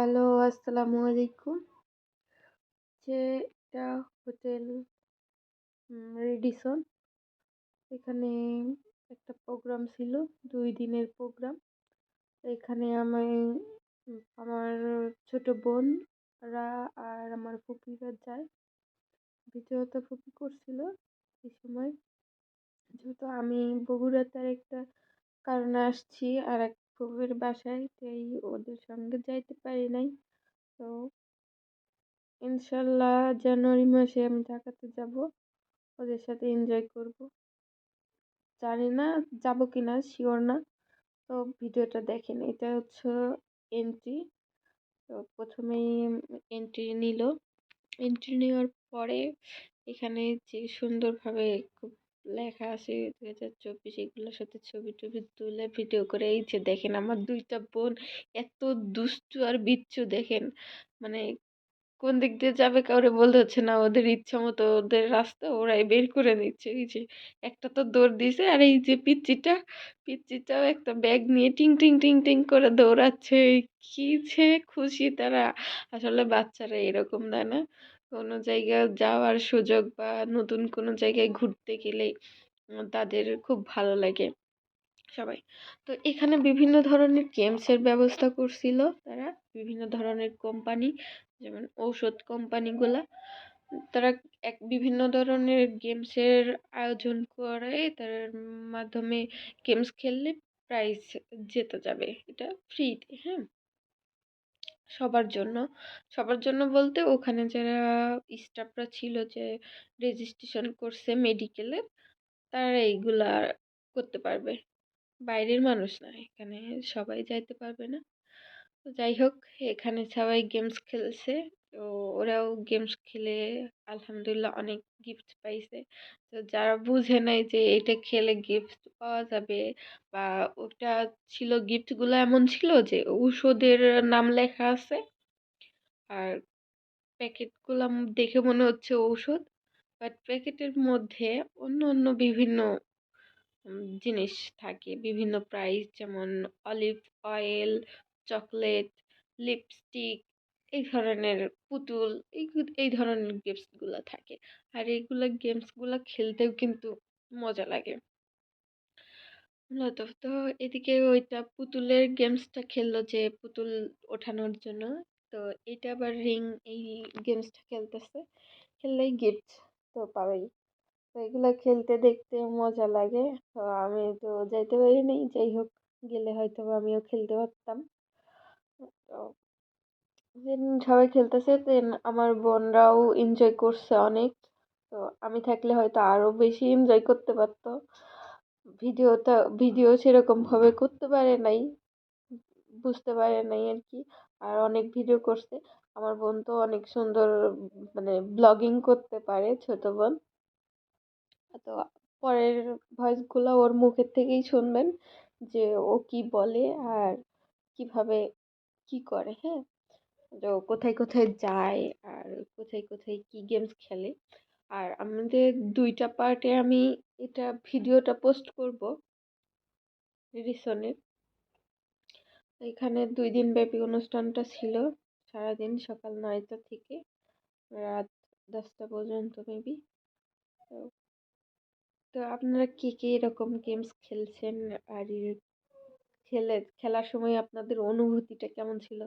Hello, আসসালামু আলাইকুম। যে এটা হোটেল রেডিসন। এখানে একটা প্রোগ্রাম ছিল, দুই দিনের প্রোগ্রাম। এখানে আমি, আমার ছোট বোনরা আর আমার ফুপিরা যায়। দ্বিতীয়ত ফুপি করছিল এই সময়। যেহেতু আমি বগুড়াতে একটা কারণে আসছি আর এক ফুপির বাসায় তাই ওদের সঙ্গে যাইতে পারি নাই। তো ইনশাল্লাহ জানুয়ারি মাসে আমি ঢাকাতে যাব, ওদের সাথে এনজয় করব। জানি না যাব কি না শিওর না। তো ভিডিওটা দেখেন, এটা হচ্ছে এন্ট্রি তো প্রথমেই এন্ট্রি নিল। এন্ট্রি নেওয়ার পরে এখানে যে সুন্দরভাবে খুব লেখা আছে দু হাজার চব্বিশ, এগুলোর সাথে ছবি টবি তুলে ভিডিও করে। এই যে দেখেন আমার দুইটা বোন এত দুষ্টু আর বিচ্ছু, দেখেন। মানে কোন দিক দিয়ে যাবে কাউরে বলতে হচ্ছে না, ওদের ইচ্ছা মতো ওদের রাস্তা ওরাই বের করে নিচ্ছে। এই যে একটা তো দৌড় দিছে আর এই যে পিচ্চিটা, পিচ্চিটাও একটা ব্যাগ নিয়ে টিং টিং টিং টিং করে দৌড়াচ্ছে। কি যে খুশি তারা। আসলে বাচ্চারা এরকম দেয় না? কোনো জায়গায় যাওয়ার সুযোগ বা নতুন কোনো জায়গায় ঘুরতে গেলে তাদের খুব ভালো লাগে সবাই। তো এখানে বিভিন্ন ধরনের গেমসের ব্যবস্থা করছিল তারা, বিভিন্ন ধরনের কোম্পানি যেমন ঔষধ কোম্পানিগুলা তারা এক, বিভিন্ন ধরনের গেমসের আয়োজন করে, তার মাধ্যমে গেমস খেললে প্রাইজ জেতা যাবে। এটা ফ্রিতে হ্যাঁ? সবার জন্য। সবার জন্য বলতে ওখানে যারা স্টাফরা ছিল যে রেজিস্ট্রেশন করছে মেডিকেলে তারা এইগুলা করতে পারবে। বাইরের মানুষ না, এখানে সবাই যাইতে পারবে না। যাই হোক, এখানে সবাই গেমস খেলছে। তো ওরাও গেমস খেলে আলহামদুলিল্লাহ অনেক গিফট পাইছে। তো যারা বুঝে নাই যে এটা খেলে গিফট পাওয়া যাবে বা ওটা ছিল গিফটগুলো এমন ছিল যে ঔষধের নাম লেখা আছে। আর প্যাকেটগুলো দেখে মনে হচ্ছে ঔষধ। বাট প্যাকেটের মধ্যে অন্য অন্য বিভিন্ন জিনিস থাকে। বিভিন্ন প্রাইস যেমন অলিভ অয়েল চকলেট লিপস্টিক এই ধরনের পুতুল, এই এই ধরনের গিফটসগুলো থাকে। আর এইগুলো গেমসগুলো খেলতেও কিন্তু মজা লাগে। মূলত তো এদিকে ওইটা পুতুলের গেমসটা খেললো যে পুতুল ওঠানোর জন্য। তো এটা আবার রিং এই গেমসটা খেলতেছে। খেললেই গিফট তো পাবেই। তো এগুলো খেলতে দেখতে মজা লাগে। তো আমি তো যাইতে পারিনি। যাই হোক, গেলে হয়তো আমিও খেলতে পারতাম। তো দেন সবাই খেলতেছে দেন আমার বোনরাও এনজয় করছে অনেক। তো আমি থাকলে হয়তো আরও বেশি এনজয় করতে পারতো। ভিডিওটা, ভিডিও সেরকমভাবে করতে পারে নাই, বুঝতে পারে নাই আর কি। আর অনেক ভিডিও করছে। আমার বোন তো অনেক সুন্দর মানে ব্লগিং করতে পারে, ছোট বোন। তো পরের ভয়েসগুলো ওর মুখের থেকেই শুনবেন যে ও কি বলে আর কীভাবে কি করে হ্যাঁ? তো কোথায় কোথায় যায় আর কোথায় কোথায় কি গেমস খেলে। আর আমাদের দুইটা পার্টে আমি এটা ভিডিওটা পোস্ট করব রিসনের। এখানে দুই দিন ব্যাপী অনুষ্ঠানটা ছিল, সারাদিন সকাল নয়টা থেকে রাত দশটা পর্যন্ত মেবি তো আপনারা কে কে এরকম গেমস খেলছেন? আর খেলে, খেলার সময় আপনাদের অনুভূতিটা কেমন ছিল?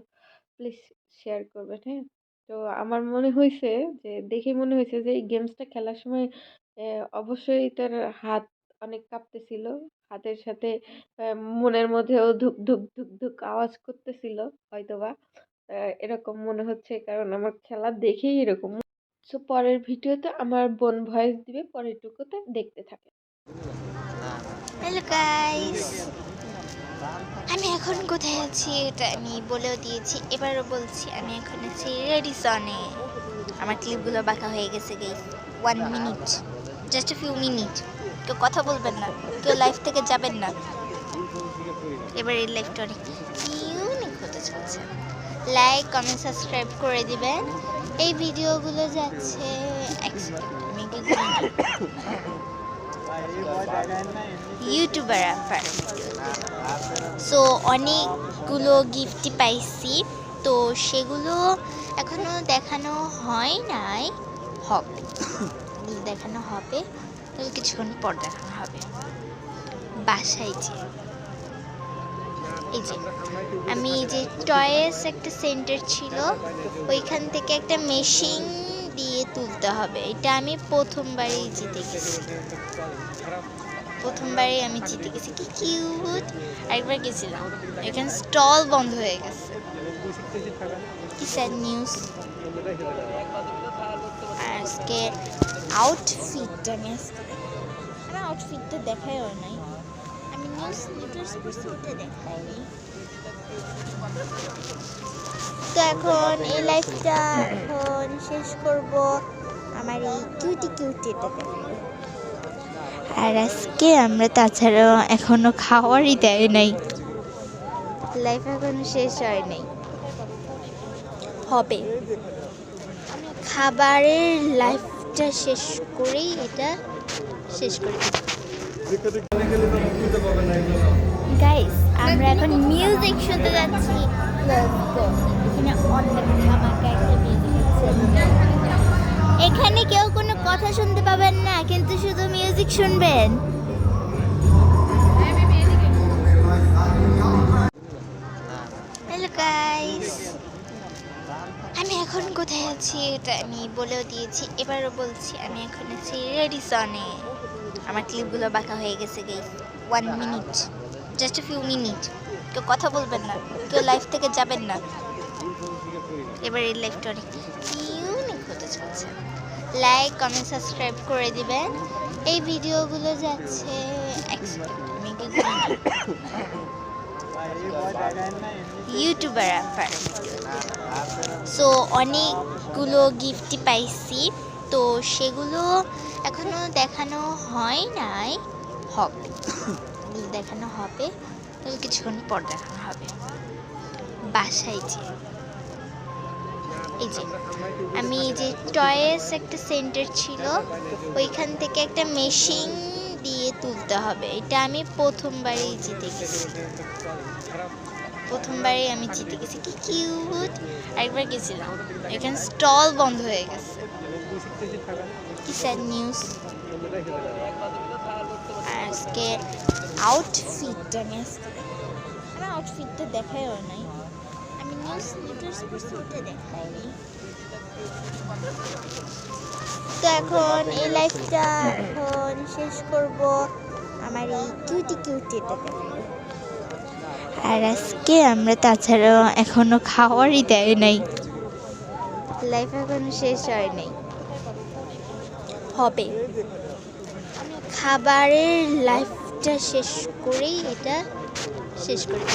প্লিজ শেয়ার করবেন হ্যাঁ? তো আমার মনে হয়েছে যে, দেখে মনে হয়েছে যে, এই গেমসটা খেলার সময় অবশ্যই তার হাত অনেক কাঁপতেছিল। হাতের সাথে মনের মধ্যেও ধুক ধুক ধুক ধুক আওয়াজ করতেছিল, হয়তোবা। এরকম মনে হচ্ছে, কারণ আমার খেলা দেখেই এরকম। সো পরের ভিডিওতে আমার বোন ভয়েস দিবে, পরেরটুকুতে দেখতে থাকে হ্যালো গাইস আমি এখন কোথায় আছি এটা আমি বলেও দিয়েছি, এবারও বলছি, আমি এখন আছি রেডিসনে। আমার ক্লিপগুলো বাঁকা হয়ে গেছে guys one minute just a few minutes কেউ কথা বলবেন না, কেউ লাইফ থেকে যাবেন না। এবার এই লাইফটা অনেক ইউনিক হতে চলছে। লাইক কমেন্ট সাবস্ক্রাইব করে দিবেন। এই ভিডিওগুলো যাচ্ছে আমি ইউটিউবার আপার সো অনেকগুলো গিফটই পাইছি। তো সেগুলো এখনও দেখানো হয় নাই। হবে। দেখানো হবে। কিছুক্ষণ পর দেখানো হবে। বাসায় যে। এই যে, আমি যে টয়েস একটা সেন্টার ছিল। ওইখান থেকে একটা মেশিন তুলতে হবে। এটা আমি প্রথমবারই জিতে গেছি। প্রথমবারই আমি জিতে গেছি। কি কিউট! একবার গেছিলাম। এখানে স্টল বন্ধ হয়ে গেছে। কি স্যাড নিউজ আজকে আউটফিটটা আমি আজকে আউটফিটটা দেখাইও নাই। আমি নিউজ নিউজ দেখাইনি তো এখন এই লাইফটা এখন শেষ করব আমার এই কিউটি কিউটি এটা আর আজকে আমরা তাছাড়া এখনও খাওয়ারই দেয় নাই। লাইফ এখনও শেষ হয় নাই। হবে। খাবারের লাইফটা শেষ করেই এটা শেষ করে গাইস আমরা এখন মিউজিক শুনতে যাচ্ছি। এখানে কেউ কোনো কথা শুনতে পাবেন না, কিন্তু শুধু মিউজিক শুনবেন। হ্যালো গাইস আমি এখন কোথায় আছি এটা আমি বলেও দিয়েছি, এবারও বলছি, আমি এখন আছি রেডিসনে আমার ক্লিপগুলো বাঁকা হয়ে গেছে guys one minute just few minutes কেউ কথা বলবেন না কেউ লাইফ থেকে যাবেন না। এবার এই লাইফটা অনেক ইউনিক হতে চলছে। লাইক কমেন্ট সাবস্ক্রাইব করে দিবেন। এই ভিডিওগুলো যাচ্ছে ইউটিউবার সো অনেকগুলো গিফটই পাইছি। তো সেগুলো এখনও দেখানো হয় নাই। হবে। দেখানো হবে। তবে কিছুক্ষণ পর দেখানো হবে। বাসায় যে, এই যে, আমি এই যে টয়েস একটা সেন্টার ছিল, ওইখান থেকে একটা মেশিন দিয়ে তুলতে হবে। এটা আমি প্রথমবারই জিতে গেছি। প্রথমবারই আমি জিতে গেছি। কি কিউট! একবার গেছিলাম। এখানে স্টল বন্ধ হয়ে গেছে। কি স্যাড নিউজ। আজকে আউটফিটটা আমি আমার আউটফিটটা দেখাইও নাই। আমি নিউজ নিউজ করছি ওটা দেখাইনি। তো এখন এই লাইফটা এখন শেষ করব। আমার এই কিউটি কিউটি এটা আর আজকে আমরা তাছাড়া এখনও খাওয়ারই দেয় নাই। লাইফ এখনও শেষ হয় নাই। হবে। খাবারের লাইফটা শেষ করেই এটা শেষ করে